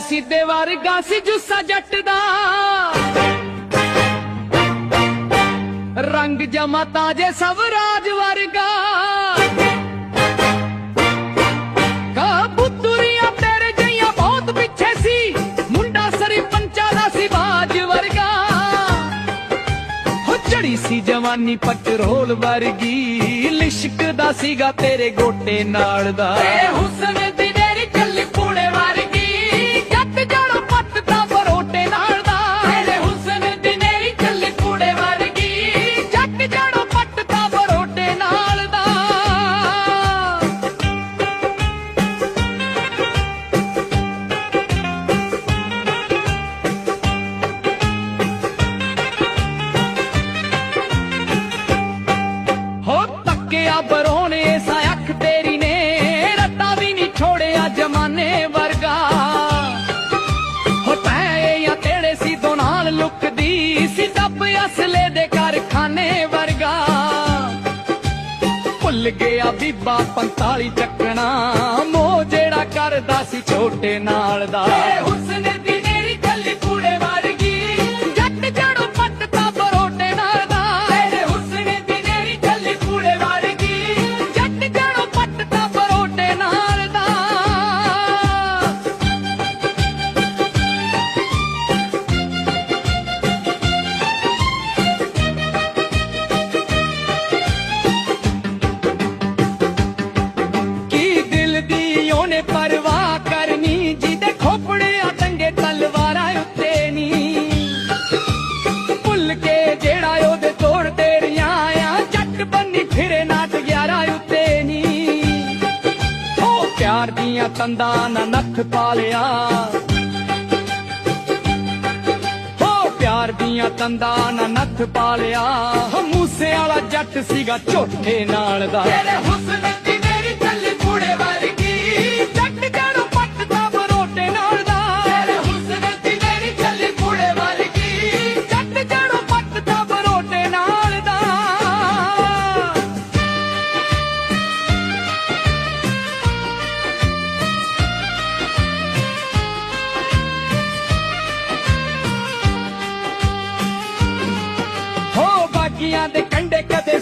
ਵਰਗਾ ਸੀ ਜੁੱਸਾ ਜੱਟ ਦਾ। ਰੰਗ ਜਮਾ ਤਾਜੇ ਸਵਰਾਜ ਵਰਗਾ। ਕਬੂਤਰੀਆਂ ਤੇਰੇ ਜਈਆਂ ਬਹੁਤ ਪਿੱਛੇ ਸੀ, ਮੁੰਡਾ ਸਰੀ ਪੰਚਾ ਦਾ ਸੀ ਬਾਜ ਵਰਗਾ। ਹੋ ਚੜੀ ਸੀ ਜਵਾਨੀ ਪਟਰੋਲ ਵਰਗੀ ਲਿਸ਼ਕਦਾ ਸੀਗਾ ਤੇਰੇ ਗੋਟੇ ਨਾਲ ਦਾ। ਏ ਹੁਸਨ ਦੀ ਤੱਕਿਆ ਸਾ ਅੱਖ ਤੇਰੀ ਨੇ। ਰੱਤਾ ਵੀ ਨਹੀਂ ਛੋੜਿਆ ਜਮਾਨੇ ਵਰਗਾ। ਹੋ ਤੈ ਜਾਂ ਤੇੜੇ ਸੀ ਦੋ ਨਾਲ ਲੁਕਦੀ ਸੀ ਦੱਬ ਅਸਲੇ ਦੇ ਕਾਰਖਾਨੇ ਵਰਗਾ। ਭੁੱਲ ਗਿਆ ਬੀਬਾ 45 ਚੱਕਣਾ ਮੋ ਜਿਹੜਾ ਕਰਦਾ ਸੀ ਛੋਟੇ ਨਾਲ ਦਾ। ਏ ਹੁਸਨ ਜੱਟ ਬੰਨੀ ਫਿਰੇ ਨਾਟ ਗਿਆਰਾਂ ਉੱਤੇ ਨਹੀਂ ਹੋ ਪਿਆਰ ਦੀਆਂ ਤੰਦਾਂ ਨਾ ਨੱਥ ਪਾਲਿਆ। ਹੋ ਪਿਆਰ ਦੀਆਂ ਤੰਦਾਂ ਨਾ ਨੱਥ ਪਾਲਿਆ। ਹੋ ਮੂਸੇ ਵਾਲਾ ਜੱਟ ਸੀਗਾ ਝੋਟੇ ਨਾਲ ਦਾ। ਤੇਰੇ ਹੁਸਨ ਦੁਨੀਆ ਦੇ ਕੰਡੇ ਕਦੇ